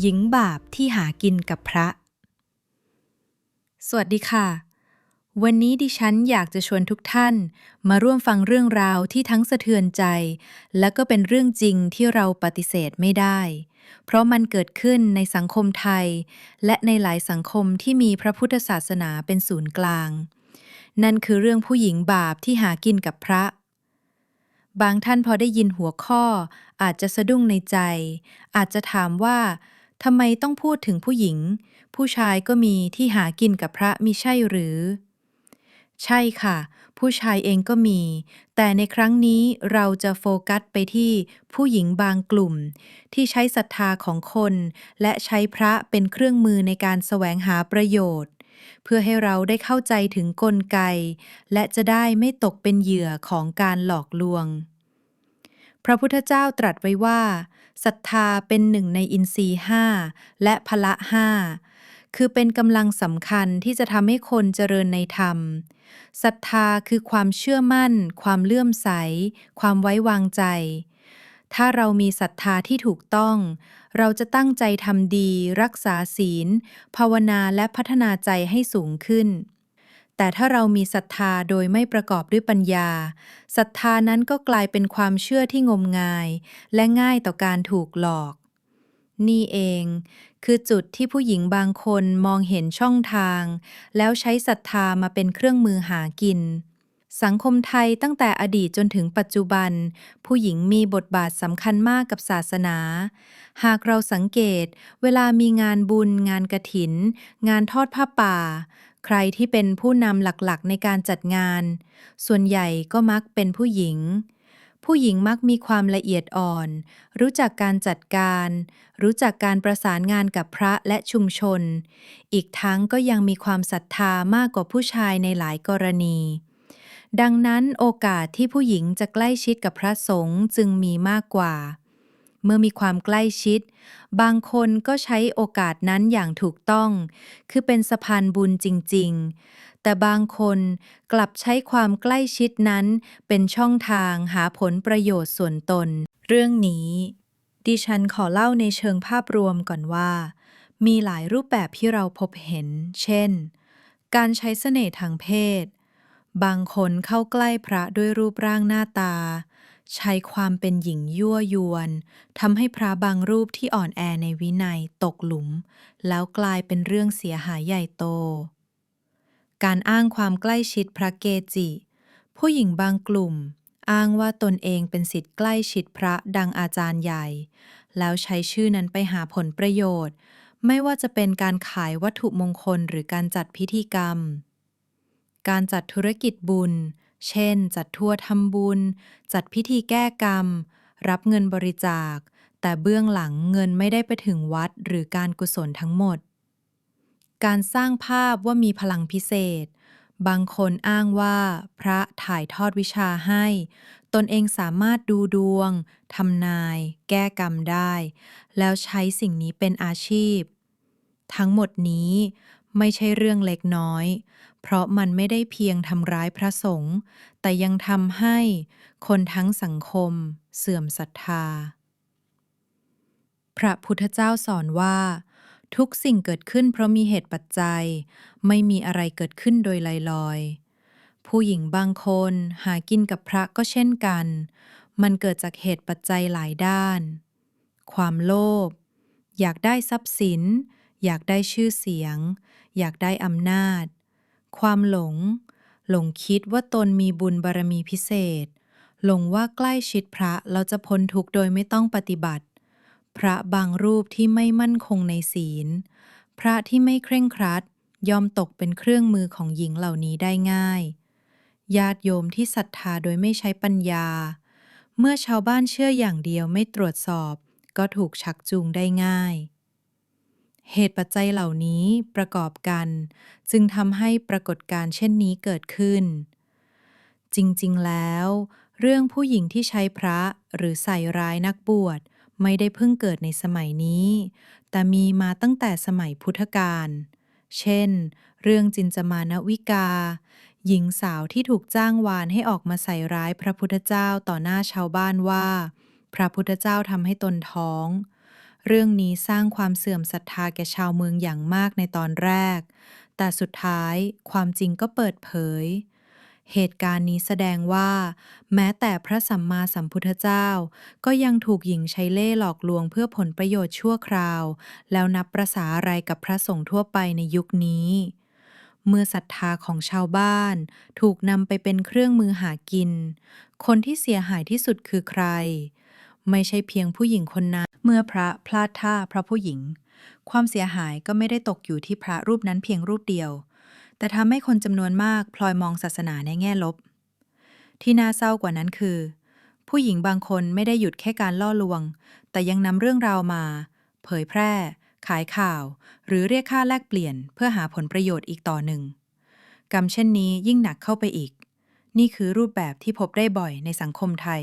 หญิงบาปที่หากินกับพระ สวัสดีค่ะ วันนี้ดิฉันอยากจะชวนทุกท่าน มาร่วมฟังเรื่องราวที่ทั้งสะเทือนใจ และก็เป็นเรื่องจริงที่เราปฏิเสธไม่ได้ เพราะมันเกิดขึ้นในสังคมไทย และในหลายสังคมที่มีพระพุทธศาสนาเป็นศูนย์กลาง นั่นคือเรื่องผู้หญิงบาปที่หากินกับพระบางท่านพอได้ยินหัวข้อ อาจจะสะดุ้งในใจ อาจจะถามว่า ทำไมต้องพูดถึงผู้หญิง ผู้ชายก็มีที่หากินกับพระมิใช่หรือ ใช่ค่ะ ผู้ชายเองก็มี แต่ในครั้งนี้เราจะโฟกัสไปที่ผู้หญิงบางกลุ่ม ที่ใช้ศรัทธาของคน และใช้พระเป็นเครื่องมือในการแสวงหาประโยชน์ เพื่อให้เราได้เข้าใจถึงกลไก และจะได้ไม่ตกเป็นเหยื่อของการหลอกลวงพระพุทธเจ้าตรัสไว้ว่า ศรัทธาเป็นหนึ่งในอินทรีย์ห้าและพละห้าคือเป็นกำลังสำคัญที่จะทำให้คนเจริญในธรรมศรัทธาคือความเชื่อมั่น ความเลื่อมใส ความไว้วางใจ ถ้าเรามีศรัทธาที่ถูกต้อง เราจะตั้งใจทำดี รักษาศีล ภาวนาและพัฒนาใจให้สูงขึ้น แต่ถ้าเรามีศรัทธาโดยไม่ประกอบด้วยปัญญาศรัทธานั้นก็กลายเป็นความเชื่อที่งมงาย และง่ายต่อการถูกหลอก นี่เอง คือจุดที่ผู้หญิงบางคนมองเห็นช่องทาง แล้วใช้ศรัทธามาเป็นเครื่องมือหากิน สังคมไทยตั้งแต่อดีตจนถึงปัจจุบัน ผู้หญิงมีบทบาทสำคัญมากกับศาสนา หากเราสังเกต เวลามีงานบุญ งานกระถิน งานทอดผ้าป่า ใครที่เป็นผู้นำหลักๆ ในการจัดงาน ส่วนใหญ่ก็มักเป็นผู้หญิง ผู้หญิงมักมีความละเอียดอ่อน รู้จักการจัดการ รู้จักการประสานงานกับพระและชุมชน อีกทั้งก็ยังมีความศรัทธามากกว่าผู้ชายในหลายกรณีดังนั้นโอกาสที่ผู้หญิงจะใกล้ชิดกับพระสงฆ์จึงมีมากกว่า เมื่อมีความใกล้ชิด บางคนก็ใช้โอกาสนั้นอย่างถูกต้อง คือเป็นสะพานบุญจริง ๆ แต่บางคนกลับใช้ความใกล้ชิดนั้นเป็นช่องทางหาผลประโยชน์ส่วนตน เรื่องนี้ ดิฉันขอเล่าในเชิงภาพรวมก่อนว่า มีหลายรูปแบบที่เราพบเห็น เช่น การใช้เสน่ห์ทางเพศ บางคนเข้าใกล้พระด้วยรูปร่างหน้าตา ใช้ความเป็นหญิงยั่วยวนทำให้พระบางรูปที่อ่อนแอในวินัยตกหลุม แล้วกลายเป็นเรื่องเสียหายใหญ่โต การอ้างความใกล้ชิดพระเกจิ ผู้หญิงบางกลุ่ม อ้างว่าตนเองเป็นสิทธิ์ใกล้ชิดพระดังอาจารย์ใหญ่ แล้วใช้ชื่อนั้นไปหาผลประโยชน์ ไม่ว่าจะเป็นการขายวัตถุมงคลหรือการจัดพิธีกรรม การจัดธุรกิจบุญ เช่น จัดทัวร์ทำบุญ จัดพิธีแก้กรรม รับเงินบริจาค แต่เบื้องหลังเงินไม่ได้ไปถึงวัดหรือการกุศลทั้งหมด การสร้างภาพว่ามีพลังพิเศษ บางคนอ้างว่า พระถ่ายทอดวิชาให้ ตนเองสามารถดูดวงทำนาย แก้กรรมได้ แล้วใช้สิ่งนี้เป็นอาชีพ ทั้งหมดนี้ไม่ใช่เรื่องเล็กน้อย เพราะมันไม่ได้เพียงทำร้ายพระสงฆ์แต่ยังทำให้คนทั้งสังคม เสื่อมศรัทธา พระพุทธเจ้าสอนว่า ทุกสิ่งเกิดขึ้นเพราะมีเหตุปัจจัย ไม่มีอะไรเกิดขึ้นโดยลอยๆผู้หญิงบางคนหากินกับพระก็เช่นกัน มันเกิดจากเหตุปัจจัยหลายด้าน ความโลภ อยากได้ทรัพย์สิน อยากได้ชื่อเสียง อยากได้อำนาจ ความหลง หลงคิดว่าตนมีบุญบารมีพิเศษ หลงว่าใกล้ชิดพระเราจะพ้นทุกข์โดยไม่ต้องปฏิบัติ พระบางรูปที่ไม่มั่นคงในศีล พระที่ไม่เคร่งครัดยอมตกเป็นเครื่องมือของหญิงเหล่านี้ได้ง่าย ญาติโยมที่ศรัทธาโดยไม่ใช้ปัญญา เมื่อชาวบ้านเชื่ออย่างเดียวไม่ตรวจสอบ ก็ถูกชักจูงได้ง่าย เหตุปัจจัยเหล่านี้ประกอบกัน จึงทำให้ปรากฏการณ์เช่นนี้เกิดขึ้น จริงๆ แล้ว เรื่องผู้หญิงที่ใช้พระหรือใส่ร้ายนักบวชไม่ได้เพิ่งเกิดในสมัยนี้ แต่มีมาตั้งแต่สมัยพุทธกาล เช่น เรื่องจินจามานวิกา หญิงสาวที่ถูกจ้างวานให้ออกมาใส่ร้ายพระพุทธเจ้าต่อหน้าชาวบ้านว่า พระพุทธเจ้าทำให้ตนท้อง เรื่องนี้สร้างความเสื่อมศรัทธาแก่ชาวเมืองอย่างมากในตอนแรก แต่สุดท้ายความจริงก็เปิดเผย เหตุการณ์นี้แสดงว่า แม้แต่พระสัมมาสัมพุทธเจ้า ก็ยังถูกหญิงใช้เล่หลอกลวงเพื่อผลประโยชน์ชั่วคราว แล้วนับประษาอะไรกับพระสงฆ์ทั่วไปในยุคนี้เมื่อศรัทธาของชาวบ้าน ถูกนำไปเป็นเครื่องมือหากิน คนที่เสียหายที่สุดคือใคร ไม่ใช่เพียงผู้หญิงคนนั้นเมื่อพระพลาดท่าพระผู้หญิง ความเสียหายก็ไม่ได้ตกอยู่ที่พระรูปนั้นเพียงรูปเดียว แต่ทำให้คนจำนวนมากพลอยมองศาสนาในแง่ลบ ที่น่าเศร้ากว่านั้นคือ ผู้หญิงบางคนไม่ได้หยุดแค่การล่อลวง แต่ยังนำเรื่องราวมา เผยแพร่ ขายข่าว หรือเรียกค่าแลกเปลี่ยน เพื่อหาผลประโยชน์อีกต่อหนึ่งกรรมเช่นนี้ยิ่งหนักเข้าไปอีก นี่คือรูปแบบที่พบได้บ่อยในสังคมไทย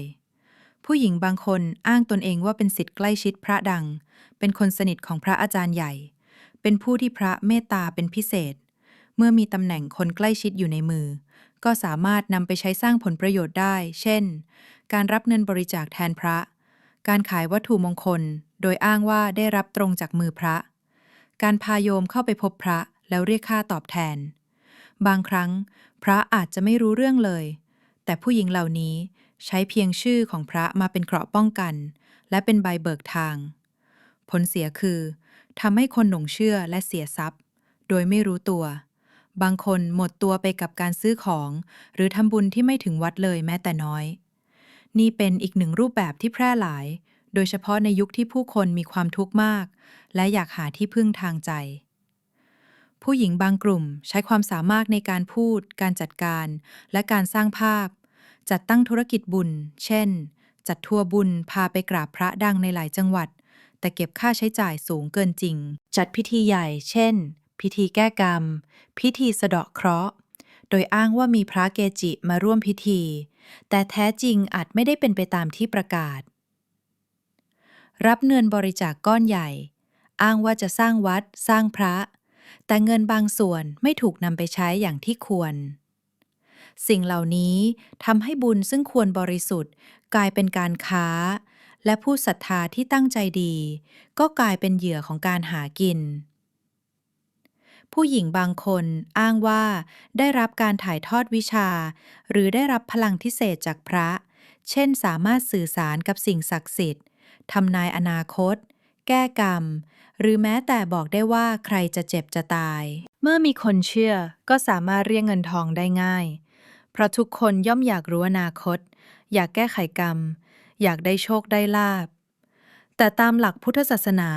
ผู้หญิงบางคนอ้างตนเองว่าเป็นสิทธิ์ใกล้ชิดพระดัง เป็นคนสนิทของพระอาจารย์ใหญ่ เป็นผู้ที่พระเมตตาเป็นพิเศษ เมื่อมีตำแหน่งคนใกล้ชิดอยู่ในมือ ก็สามารถนำไปใช้สร้างผลประโยชน์ได้ เช่น การรับเงินบริจาคแทนพระ การขายวัตถุมงคล โดยอ้างว่าได้รับตรงจากมือพระ การพาโยมเข้าไปพบพระแล้วเรียกค่าตอบแทน บางครั้ง พระอาจจะไม่รู้เรื่องเลย แต่ผู้หญิงเหล่านี้ ใช้เพียงชื่อของพระมาเป็นเกราะป้องกัน และเป็นใบเบิกทาง ผลเสียคือทำให้คนหลงเชื่อและเสียทรัพย์ โดยไม่รู้ตัว บางคนหมดตัวไปกับการซื้อของ หรือทำบุญที่ไม่ถึงวัดเลยแม้แต่น้อย นี่เป็นอีกหนึ่งรูปแบบที่แพร่หลาย โดยเฉพาะในยุคที่ผู้คนมีความทุกข์มาก และอยากหาที่พึ่งทางใจ ผู้หญิงบางกลุ่มใช้ความสามารถในการพูด การจัดการ และการสร้างภาพ จัดตั้งธุรกิจบุญ เช่น จัดทัวร์บุญพาไปกราบพระดังในหลายจังหวัด แต่เก็บค่าใช้จ่ายสูงเกินจริง จัดพิธีใหญ่ เช่น พิธีแก้กรรม พิธีสะเดาะเคราะห์ โดยอ้างว่ามีพระเกจิมาร่วมพิธี แต่แท้จริงอาจไม่ได้เป็นไปตามที่ประกาศ รับเงินบริจาคกก้อนใหญ่ อ้างว่าจะสร้างวัด สร้างพระ แต่เงินบางส่วนไม่ถูกนำไปใช้อย่างที่ควร สิ่งเหล่านี้ทำให้บุญซึ่งควรบริสุทธิ์ กลายเป็นการค้า และผู้ศรัทธาที่ตั้งใจดี ก็กลายเป็นเหยื่อของการหากิน ผู้หญิงบางคนอ้างว่าได้รับการถ่ายทอดวิชา หรือได้รับพลังพิเศษจากพระ เช่นสามารถสื่อสารกับสิ่งศักดิ์สิทธิ์ทำนายอนาคต แก้กรรม หรือแม้แต่บอกได้ว่าใครจะเจ็บจะตาย เมื่อมีคนเชื่อก็สามารถเรียกเงินทองได้ง่าย เพราะทุกคนย่อมอยากรู้อนาคต อยากแก้ไขกรรม อยากได้โชคได้ลาบ แต่ตามหลักพุทธศาสนา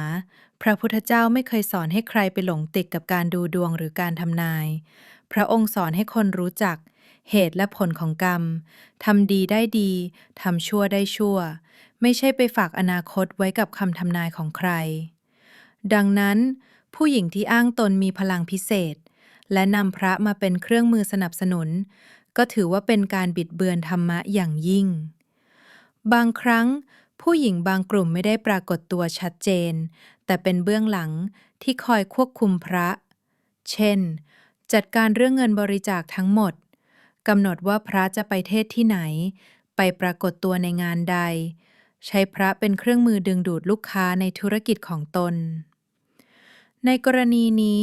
พระพุทธเจ้าไม่เคยสอนให้ใครไปหลงติดกับการดูดวงหรือการทำนาย พระองค์สอนให้คนรู้จัก เหตุและผลของกรรมทำดีได้ดีทำชั่วได้ชั่ว ไม่ใช่ไปฝากอนาคตไว้กับคำทำนายของใคร ดังนั้น ผู้หญิงที่อ้างตนมีพลังพิเศษ และนำพระมาเป็นเครื่องมือสนับสนุน ก็ถือว่าเป็นการบิดเบือนธรรมะอย่างยิ่ง บางครั้งผู้หญิงบางกลุ่มไม่ได้ปรากฏตัวชัดเจน แต่เป็นเบื้องหลังที่คอยควบคุมพระ เช่น จัดการเรื่องเงินบริจาคทั้งหมดกำหนดว่าพระจะไปเทศที่ไหน ไปปรากฏตัวในงานใด ใช้พระเป็นเครื่องมือดึงดูดลูกค้าในธุรกิจของตน ในกรณีนี้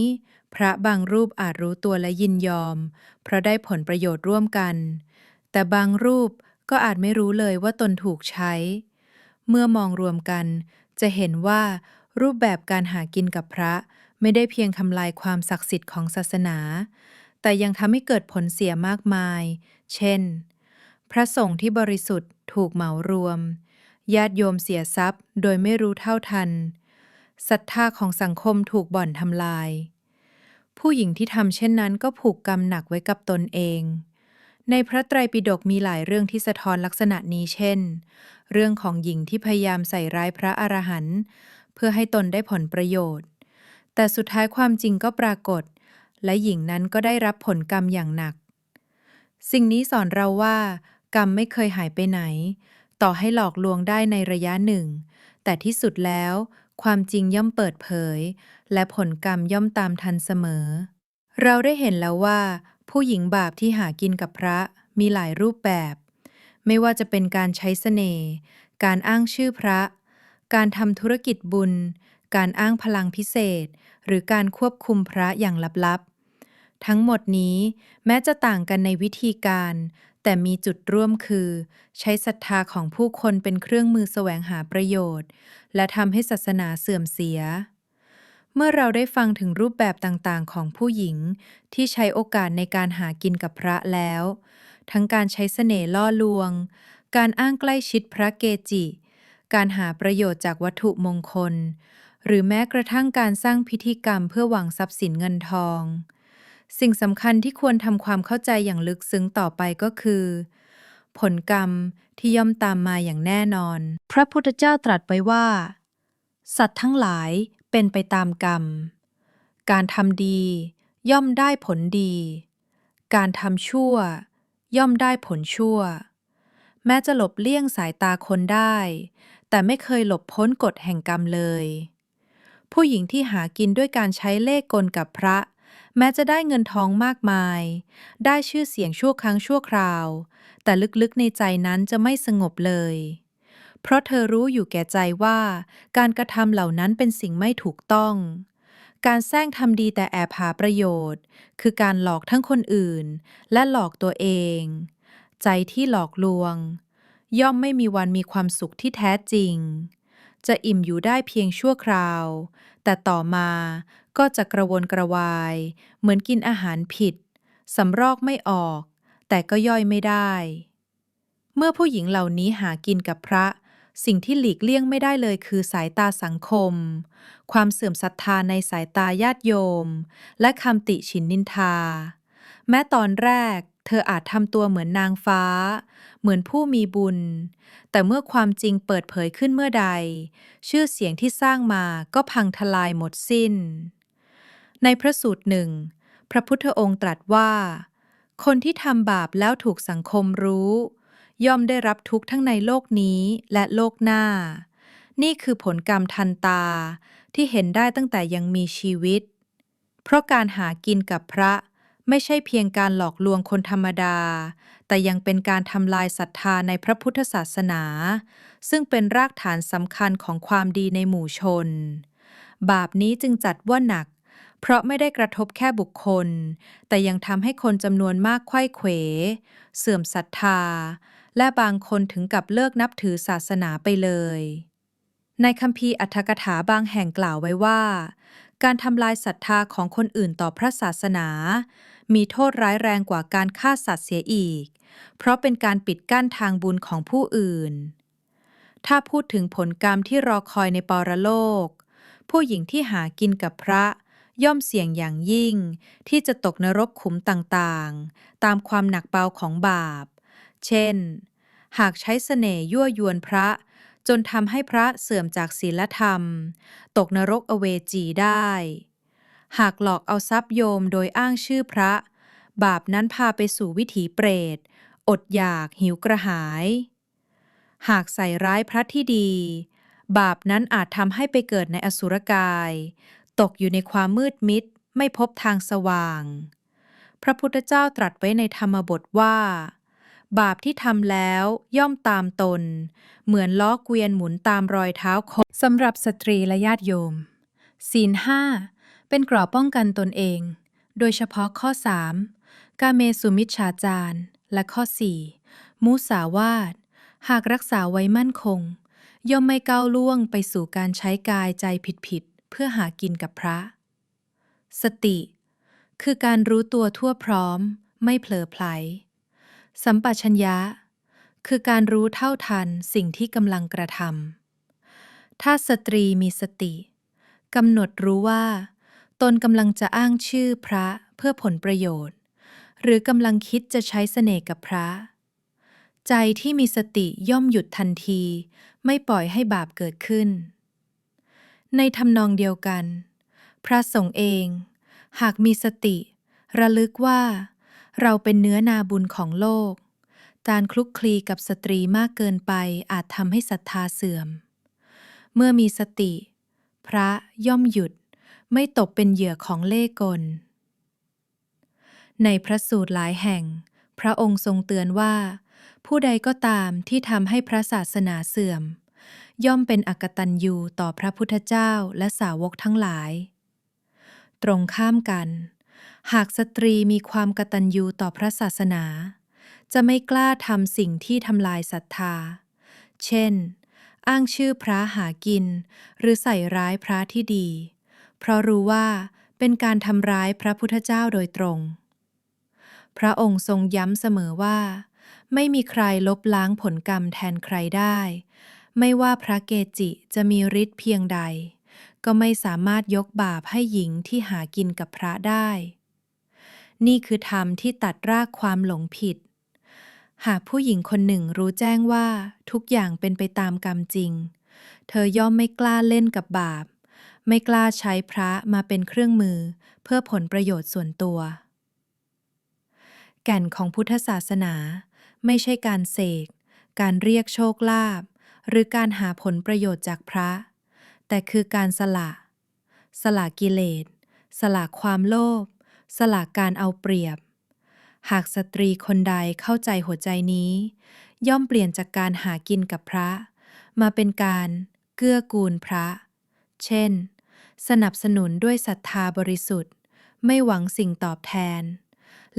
พระบางรูปอาจรู้ตัวและยินยอม เพราะได้ผลประโยชน์ร่วมกัน แต่บางรูปก็อาจไม่รู้เลยว่าตนถูกใช้ เมื่อมองรวมกัน จะเห็นว่ารูปแบบการหากินกับพระไม่ได้เพียงทำลายความศักดิ์สิทธิ์ของศาสนา แต่ยังทำให้เกิดผลเสียมากมาย เช่น พระสงฆ์ที่บริสุทธิ์ถูกเหมารวม ญาติโยมเสียทรัพย์โดยไม่รู้เท่าทัน ศรัทธาของสังคมถูกบ่อนทำลาย ผู้หญิงที่ทำเช่นนั้นก็ผูกกรรมหนักไว้กับตนเอง ในพระไตรปิฎกมีหลายเรื่องที่สะท้อนลักษณะนี้เช่น เรื่องของหญิงที่พยายามใส่ร้ายพระอรหันต์เพื่อให้ตนได้ผลประโยชน์ แต่สุดท้ายความจริงก็ปรากฏ และหญิงนั้นก็ได้รับผลกรรมอย่างหนัก สิ่งนี้สอนเราว่า กรรมไม่เคยหายไปไหน ต่อให้หลอกลวงได้ในระยะหนึ่ง แต่ที่สุดแล้ว ความจริงย่อมเปิดเผย และผลกรรมย่อมตามทันเสมอ เราได้เห็นแล้วว่า ผู้หญิงบาปที่หากินกับพระมีหลายรูปแบบ ไม่ว่าจะเป็นการใช้เสน่ห์ การอ้างชื่อพระ การทำธุรกิจบุญ การอ้างพลังพิเศษ หรือการควบคุมพระอย่างลับๆ ทั้งหมดนี้แม้จะต่างกันในวิธีการ แต่มีจุดร่วมคือ ใช้ศรัทธาของผู้คนเป็นเครื่องมือแสวงหาประโยชน์ และทำให้ศาสนาเสื่อมเสีย เมื่อเราได้ฟังถึงรูปแบบต่างๆ ของผู้หญิงที่ใช้โอกาสในการหากินกับพระแล้ว ทั้งการใช้เสน่ห์ล่อลวง การอ้างใกล้ชิดพระเกจิ การหาประโยชน์จากวัตถุมงคล หรือแม้กระทั่งการสร้างพิธีกรรมเพื่อหวังทรัพย์สินเงินทอง สิ่งสำคัญที่ควรทำความเข้าใจอย่างลึกซึ้งต่อไปก็คือ ผลกรรมที่ย่อมตามมาอย่างแน่นอน พระพุทธเจ้าตรัสไว้ว่า สัตว์ทั้งหลายเป็นไปตามกรรม การทำดี ย่อมได้ผลดี การทำชั่ว ย่อมได้ผลชั่ว แม้จะหลบเลี่ยงสายตาคนได้ แต่ไม่เคยหลบพ้นกฎแห่งกรรมเลย ผู้หญิงที่หากินด้วยการใช้เล่ห์กลกับพระ แม้จะได้เงินทองมากมาย ได้ชื่อเสียงชั่วครั้งชั่วคราว แต่ลึกๆในใจนั้นจะไม่สงบเลย เพราะเธอรู้อยู่แก่ใจว่า การกระทำเหล่านั้นเป็นสิ่งไม่ถูกต้อง การแซงทำดีแต่แอบหาประโยชน์ คือการหลอกทั้งคนอื่น และหลอกตัวเอง ใจที่หลอกลวง ย่อมไม่มีวันมีความสุขที่แท้จริงจะอิ่มอยู่ได้เพียงชั่วคราว แต่ต่อมา ก็จะกระวนกระวาย เหมือนกินอาหารผิด สำรอกไม่ออก แต่ก็ย่อยไม่ได้ เมื่อผู้หญิงเหล่านี้หากินกับพระ สิ่งที่หลีกเลี่ยงไม่ได้เลยคือสายตาสังคม ความเสื่อมศรัทธาในสายตาญาติโยม และคำติฉินนินทา แม้ตอนแรกเธออาจทำตัวเหมือนนางฟ้า เหมือนผู้มีบุญ แต่เมื่อความจริงเปิดเผยขึ้นเมื่อใด ชื่อเสียงที่สร้างมาก็พังทลายหมดสิ้น ในพระสูตรหนึ่ง พระพุทธองค์ตรัสว่า คนที่ทำบาปแล้วถูกสังคมรู้ ย่อมได้รับทุกข์ทั้งในโลกนี้และโลกหน้า นี่คือผลกรรมทันตาที่เห็นได้ตั้งแต่ยังมีชีวิต เพราะการหากินกับพระไม่ใช่เพียงการหลอกลวงคนธรรมดา แต่ยังเป็นการทำลายศรัทธาในพระพุทธศาสนา ซึ่งเป็นรากฐานสำคัญของความดีในหมู่ชน บาปนี้จึงจัดว่าหนัก เพราะไม่ได้กระทบแค่บุคคล แต่ยังทำให้คนจำนวนมากไข้เขว เสื่อมศรัทธา และบางคนถึงกับเลิกนับถือศาสนาไปเลย ในคัมภีร์อัตถกถาบางแห่งกล่าวไว้ว่า การทำลายศรัทธาของคนอื่นต่อพระศาสนา มีโทษร้ายแรงกว่าการฆ่าสัตว์เสียอีก เพราะเป็นการปิดกั้นทางบุญของผู้อื่น ถ้าพูดถึงผลกรรมที่รอคอยในปรโลก ผู้หญิงที่หากินกับพระ ย่อมเสี่ยงอย่างยิ่ง ที่จะตกนรกขุมต่างๆ ตามความหนักเบาของบาป เช่น หากใช้เสน่ห์ยั่วยวนพระ จนทำให้พระเสื่อมจากศีลธรรม ตกนรกอเวจีได้ หากหลอกเอาทรัพย์โยมโดยอ้างชื่อพระ บาปนั้นพาไปสู่วิถีเปรต อดอยากหิวกระหาย หากใส่ร้ายพระที่ดีบาปนั้นอาจทำให้ไปเกิดในอสุรกาย ตกอยู่ในความมืดมิดไม่พบทางสว่าง พระพุทธเจ้าตรัสไว้ในธรรมบทว่า บาปที่ทำแล้วย่อมตามตน เหมือนล้อเกวียนหมุนตามรอยเท้าคนสำหรับสตรีและญาติโยม ศีลห้าเป็นกรอบป้องกันตนเอง โดยเฉพาะข้อ 3 กาเมสุมิชฌาจารและข้อ 4 มุสาวาท หากรักษาไว้มั่นคง ย่อมไม่ก้าวล่วงไปสู่การใช้กายใจผิดๆ เพื่อหากินกับพระ สติ คือการรู้ตัวทั่วพร้อม ไม่เผลอไผล สัมปชัญญะ คือการรู้เท่าทันสิ่งที่กำลังกระทำถ้าสตรีมีสติกำหนดรู้ว่า ตนกำลังจะอ้างชื่อพระเพื่อผลประโยชน์ หรือกำลังคิดจะใช้เสน่ห์กับพระ ใจที่มีสติย่อมหยุดทันที ไม่ปล่อยให้บาปเกิดขึ้น ในทำนองเดียวกัน พระสงฆ์เอง หากมีสติ ระลึกว่า เราเป็นเนื้อนาบุญของโลก การคลุกคลีกับสตรีมากเกินไปอาจทำให้ศรัทธาเสื่อม เมื่อมีสติ พระย่อมหยุดไม่ตกเป็นเหยื่อของเล่กล ในพระสูตรหลายแห่ง พระองค์ทรงเตือนว่า ผู้ใดก็ตามที่ทำให้พระศาสนาเสื่อม ย่อมเป็นอกตัญญูต่อพระพุทธเจ้าและสาวกทั้งหลาย ตรงข้ามกัน หากสตรีมีความกตัญญูต่อพระศาสนา จะไม่กล้าทำสิ่งที่ทำลายศรัทธา เช่น อ้างชื่อพระหากิน หรือใส่ร้ายพระที่ดี เพราะรู้ว่าเป็นการทำร้ายพระพุทธเจ้าโดยตรง พระองค์ทรงย้ำเสมอว่า ไม่มีใครลบล้างผลกรรมแทนใครได้ ไม่ว่าพระเกจิจะมีฤทธิ์เพียงใด ก็ไม่สามารถยกบาปให้หญิงที่หากินกับพระได้ นี่คือธรรมที่ตัดรากความหลงผิด หากผู้หญิงคนหนึ่งรู้แจ้งว่าทุกอย่างเป็นไปตามกรรมจริง เธอย่อมไม่กล้าเล่นกับบาป ไม่กล้าใช้พระมาเป็นเครื่องมือเพื่อผลประโยชน์ส่วนตัว แก่นของพุทธศาสนาไม่ใช่การเสกการเรียกโชคลาภ หรือการหาผลประโยชน์จากพระ แต่คือการสละ สละกิเลส สละความโลภ สละการเอาเปรียบ หากสตรีคนใดเข้าใจหัวใจนี้ ย่อมเปลี่ยนจากการหากินกับพระ มาเป็นการเกื้อกูลพระ เช่น สนับสนุนด้วยศรัทธาบริสุทธิ์ ไม่หวังสิ่งตอบแทน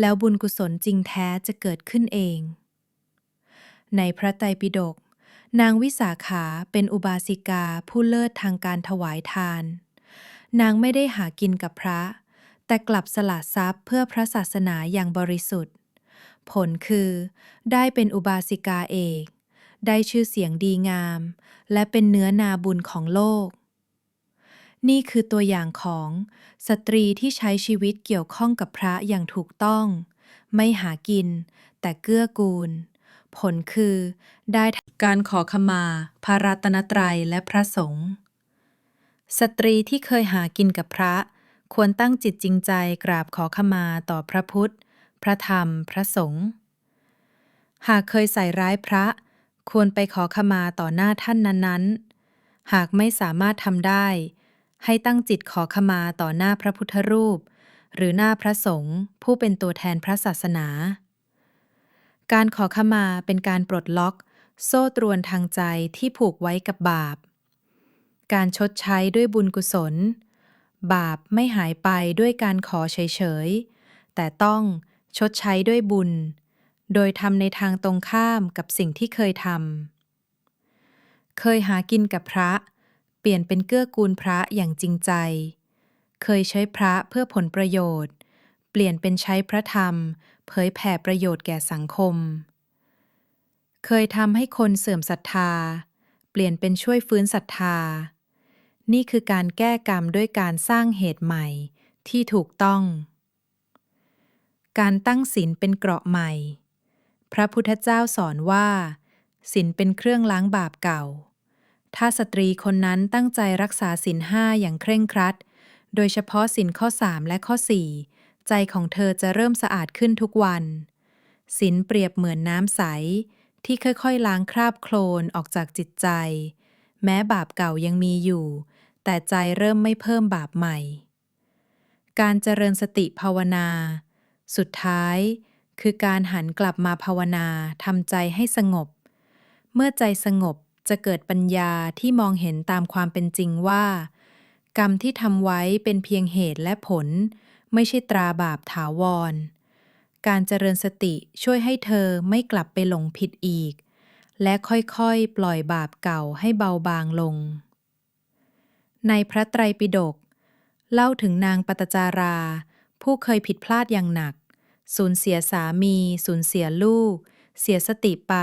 แล้วบุญกุศลจริงแท้จะเกิดขึ้นเอง ในพระไตรปิฎก นางวิสาขาเป็นอุบาสิกาผู้เลิศทางการถวายทาน นางไม่ได้หากินกับพระ แต่กลับสละทรัพย์เพื่อพระศาสนาอย่างบริสุทธิ์ ผลคือ ได้เป็นอุบาสิกาเอก ได้ชื่อเสียงดีงาม และเป็นเนื้อนาบุญของโลก นี่คือตัวอย่างของสตรีที่ใช้ชีวิตเกี่ยวข้องกับพระอย่างถูกต้อง ไม่หากิน แต่เกื้อกูล ผลคือได้การขอขมา พระรัตนตรัยและพระสงฆ์สตรีที่เคยหากินกับพระ ควรตั้งจิตจริงใจกราบขอขมาต่อพระพุทธ พระธรรม พระสงฆ์หากเคยใส่ร้ายพระ ควรไปขอขมาต่อหน้าท่านนั้นๆ หากไม่สามารถทำได้ ให้ตั้งจิตขอขมาต่อหน้าพระพุทธรูป หรือหน้าพระสงฆ์ผู้เป็นตัวแทนพระศาสนา การขอขมาเป็นการปลดล็อก โซ่ตรวนทางใจที่ผูกไว้กับบาป การชดใช้ด้วยบุญกุศล บาปไม่หายไปด้วยการขอเฉยๆ แต่ต้องชดใช้ด้วยบุญ โดยทำในทางตรงข้ามกับสิ่งที่เคยทำ เคยหากินกับพระ เปลี่ยนเป็นเกื้อกูลพระอย่างจริงใจ เคยใช้พระเพื่อผลประโยชน์ เปลี่ยนเป็นใช้พระธรรม เผยแผ่ประโยชน์แก่สังคม เคยทำให้คนเสื่อมศรัทธา เปลี่ยนเป็นช่วยฟื้นศรัทธา นี่คือการแก้กรรมด้วยการสร้างเหตุใหม่ที่ถูกต้อง การตั้งศีลเป็นเกราะใหม่ พระพุทธเจ้าสอนว่าศีลเป็นเครื่องล้างบาปเก่า ถ้าสตรีคนนั้นตั้งใจรักษาศีลห้าอย่างเคร่งครัด โดยเฉพาะศีลข้อ3และข้อ4 ใจของเธอจะเริ่มสะอาดขึ้นทุกวัน ศีลเปรียบเหมือนน้ำใส ที่ค่อยๆล้างคราบโคลนออกจากจิตใจ แม้บาปเก่ายังมีอยู่ แต่ใจเริ่มไม่เพิ่มบาปใหม่ การเจริญสติภาวนา สุดท้าย คือการหันกลับมาภาวนาทำใจให้สงบ เมื่อใจสงบจะเกิดปัญญาที่มองเห็นตามความเป็นจริงว่า กรรมที่ทำไว้เป็นเพียงเหตุและผล ไม่ใช่ตราบาปถาวร การเจริญสติช่วยให้เธอไม่กลับไปหลงผิดอีก และค่อยๆ ปล่อยบาปเก่าให้เบาบางลง ในพระไตรปิฎกเล่าถึงนางปตจารา ผู้เคยผิดพลาดอย่างหนัก สูญเสียสามี สูญเสียลูก เสียสติไป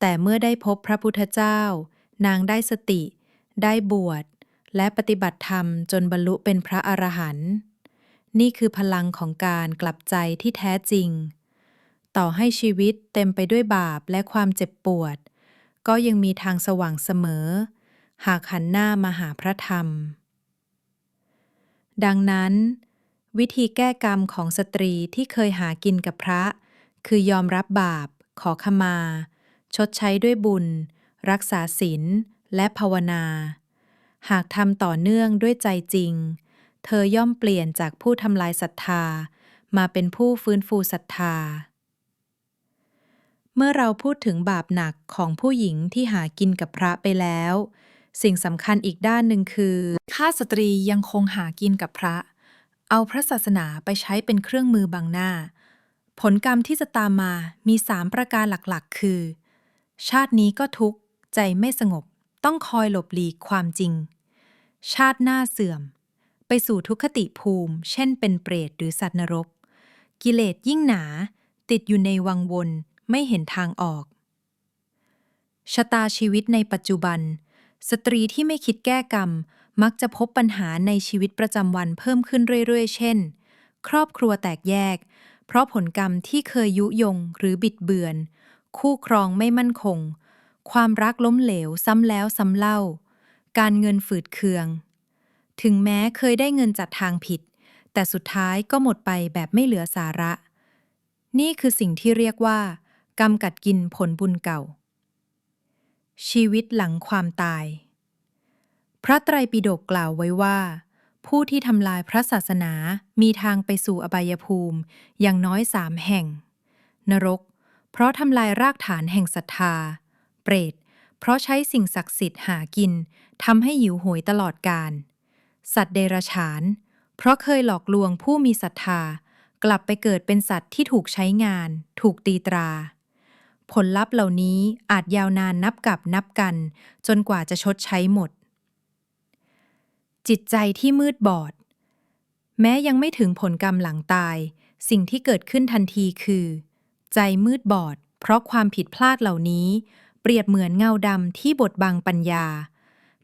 แต่เมื่อได้พบพระพุทธเจ้า นางได้สติ ได้บวช และปฏิบัติธรรมจนบรรลุเป็นพระอรหันต์ นี่คือพลังของการกลับใจที่แท้จริง ต่อให้ชีวิตเต็มไปด้วยบาปและความเจ็บปวด ก็ยังมีทางสว่างเสมอ หากหันหน้ามาหาพระธรรม ดังนั้น วิธีแก้กรรมของสตรีที่เคยหากินกับพระ คือยอมรับบาป ขอขมา ชดใช้ด้วยบุญ รักษาศีลและภาวนา หากทำต่อเนื่องด้วยใจจริง เธอย่อมเปลี่ยนจากผู้ทำลายศรัทธา มาเป็นผู้ฟื้นฟูศรัทธา เมื่อเราพูดถึงบาปหนักของผู้หญิงที่หากินกับพระไปแล้ว สิ่งสำคัญอีกด้านหนึ่งคือข้าสตรียังคงหากินกับพระ เอาพระศาสนาไปใช้เป็นเครื่องมือบังหน้า ผลกรรมที่จะตามมามีสามประการหลักๆ คือ ชาตินี้ก็ทุกข์ใจไม่สงบต้องคอยหลบหลีกความจริง ชาติหน้าเสื่อม ไปสู่ทุกขติภูมิ เช่นเป็นเปรตหรือสัตว์นรก กิเลสยิ่งหนา ติดอยู่ในวังวนไม่เห็นทางออก ชะตาชีวิตในปัจจุบัน สตรีที่ไม่คิดแก้กรรม มักจะพบปัญหาในชีวิตประจำวันเพิ่มขึ้นเรื่อยๆ เช่น ครอบครัวแตกแยก เพราะผลกรรมที่เคยยุยงหรือบิดเบือน คู่ครองไม่มั่นคง ความรักล้มเหลวซ้ำแล้วซ้ำเล่า การเงินฝืดเคือง ถึงแม้เคยได้เงินจากทางผิด แต่สุดท้ายก็หมดไปแบบไม่เหลือสาระ นี่คือสิ่งที่เรียกว่า กรรมกัดกินผลบุญเก่า ชีวิตหลังความตาย พระไตรปิฎกกล่าวไว้ว่า ผู้ที่ทำลายพระศาสนามีทางไปสู่อบายภูมิอย่างน้อยสามแห่ง นรก เพราะทำลายรากฐานแห่งศรัทธา เปรต เพราะใช้สิ่งศักดิ์สิทธิ์หากินทำให้หิวโหยตลอดกาล สัตว์เดรัจฉาน เพราะเคยหลอกลวงผู้มีศรัทธา กลับไปเกิดเป็นสัตว์ที่ถูกใช้งาน ถูกตีตรา ผลลัพธ์เหล่านี้อาจยาวนานนับกับนับกัน จนกว่าจะชดใช้หมด จิตใจที่มืดบอด แม้ยังไม่ถึงผลกรรมหลังตาย สิ่งที่เกิดขึ้นทันทีคือ ใจมืดบอด เพราะความผิดพลาดเหล่านี้ เปรียบเหมือนเงาดำที่บดบังปัญญา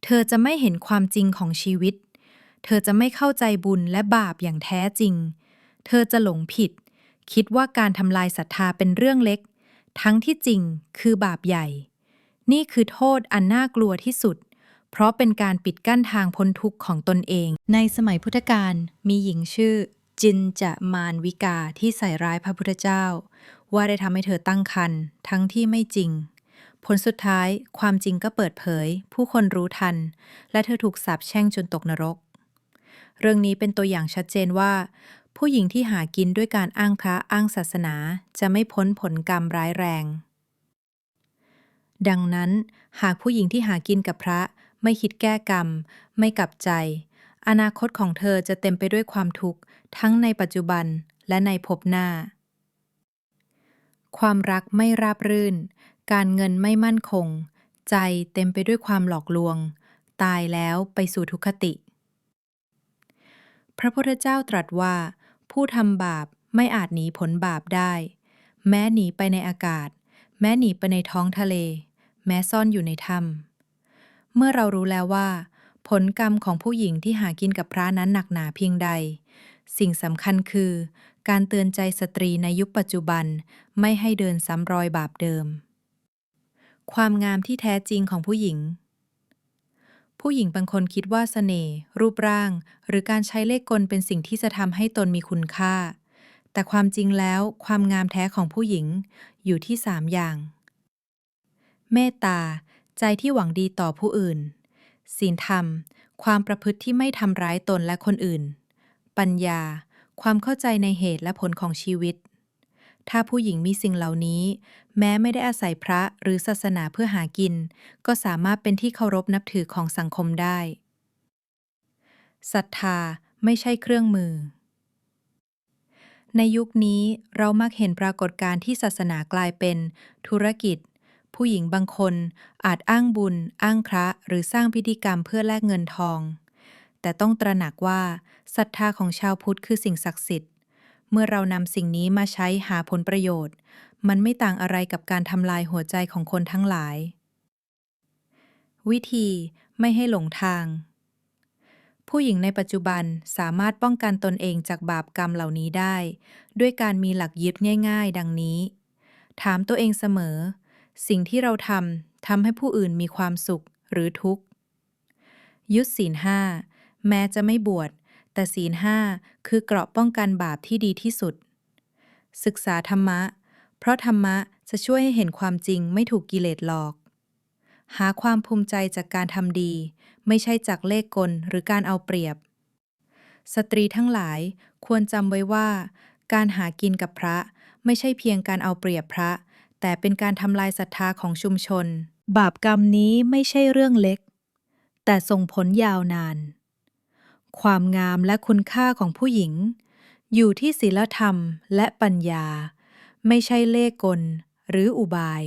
เธอจะไม่เห็นความจริงของชีวิต เธอจะไม่เข้าใจบุญและบาปอย่างแท้จริง เธอจะหลงผิด คิดว่าการทำลายศรัทธาเป็นเรื่องเล็ก ทั้งที่จริงคือบาปใหญ่ นี่คือโทษอันน่ากลัวที่สุด เพราะเป็นการปิดกั้นทางพ้นทุกข์ของตนเอง ในสมัยพุทธกาลมีหญิงชื่อ จินจะมานวิกาที่ใส่ร้ายพระพุทธเจ้า ว่าได้ทำให้เธอตั้งครรภ์ทั้งที่ไม่จริงผลสุดท้ายความจริงก็เปิดเผย ผู้คนรู้ทัน และเธอถูกสาปแช่งจนตกนรก เรื่องนี้เป็นตัวอย่างชัดเจนว่า ผู้หญิงที่หากินด้วยการอ้างพระอ้างศาสนาจะไม่พ้นผลกรรมร้ายแรง ดังนั้น หากผู้หญิงที่หากินกับพระ ไม่คิดแก้กรรม ไม่กลับใจ อนาคตของเธอจะเต็มไปด้วยความทุกข์ ทั้งในปัจจุบันและในภพหน้า ความรักไม่ราบรื่น การเงินไม่มั่นคง ใจเต็มไปด้วยความหลอกลวง ตายแล้วไปสู่ทุกขติ พระพุทธเจ้าตรัสว่า ผู้ทำบาปไม่อาจหนีผลบาปได้ แม้หนีไปในอากาศ แม้หนีไปในท้องทะเล แม้ซ่อนอยู่ในถ้ำเมื่อเรารู้แล้วว่า ผลกรรมของผู้หญิงที่หากินกับพระนั้นหนักหนาเพียงใด สิ่งสำคัญคือ การเตือนใจสตรีในยุคปัจจุบันไม่ให้เดินซ้ำรอยบาปเดิม ความงามที่แท้จริงของผู้หญิง ผู้หญิงบางคนคิดว่าเสน่ห์ รูปร่าง หรือการใช้เลขกลเป็นสิ่งที่จะทำให้ตนมีคุณค่า แต่ความจริงแล้วความงามแท้ของผู้หญิงอยู่ที่สามอย่าง เมตตา ใจที่หวังดีต่อผู้อื่น ศีลธรรม ความประพฤติที่ไม่ทำร้ายตนและคนอื่น ปัญญา ความเข้าใจในเหตุและผลของชีวิต ถ้าผู้หญิงมีสิ่งเหล่านี้ แม้ไม่ได้อาศัยพระหรือศาสนาเพื่อหากิน ก็สามารถเป็นที่เคารพนับถือของสังคมได้ศรัทธาไม่ใช่เครื่องมือ ในยุคนี้เรามักเห็นปรากฏการณ์ที่ศาสนากลายเป็น ธุรกิจ ผู้หญิงบางคนอาจอ้างบุญ อ้างพระหรือสร้างพิธีกรรมเพื่อแลกเงินทอง แต่ต้องตระหนักว่าศรัทธาของชาวพุทธคือสิ่งศักดิ์สิทธิ์ เมื่อเรานำสิ่งนี้มาใช้หาผลประโยชน์ มันไม่ต่างอะไรกับการทำลายหัวใจของคนทั้งหลาย วิธีไม่ให้หลงทาง ผู้หญิงในปัจจุบันสามารถป้องกันตนเองจากบาปกรรมเหล่านี้ได้ ด้วยการมีหลักยึดง่าย ๆ ดังนี้ ถามตัวเองเสมอ สิ่งที่เราทำทำให้ผู้อื่นมีความสุขหรือทุกข์ ยึดศีลห้าแม้จะไม่บวช แต่ศีลห้าคือเกราะป้องกันบาปที่ดีที่สุด ศึกษาธรรมะ เพราะธรรมะจะช่วยให้เห็นความจริงไม่ถูกกิเลสหลอก หาความภูมิใจจากการทำดี ไม่ใช่จากเลขกลหรือการเอาเปรียบ สตรีทั้งหลายควรจำไว้ว่า การหากินกับพระไม่ใช่เพียงการเอาเปรียบพระ แต่เป็นการทำลายศรัทธาของชุมชน บาปกรรมนี้ไม่ใช่เรื่องเล็ก แต่ส่งผลยาวนาน ความงามและคุณค่าของผู้หญิง อยู่ที่ศีลธรรมและปัญญา ไม่ใช่เล่กลหรืออุบาย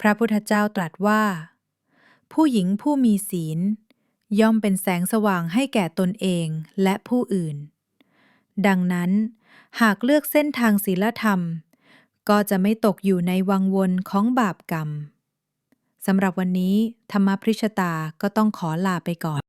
พระพุทธเจ้าตรัสว่า ผู้หญิงผู้มีศีล ย่อมเป็นแสงสว่างให้แก่ตนเองและผู้อื่น ดังนั้น หากเลือกเส้นทางศีลธรรม ก็จะไม่ตกอยู่ในวังวนของบาปกรรมสำหรับวันนี้ ธรรมพริชตาก็ต้องขอลาไปก่อน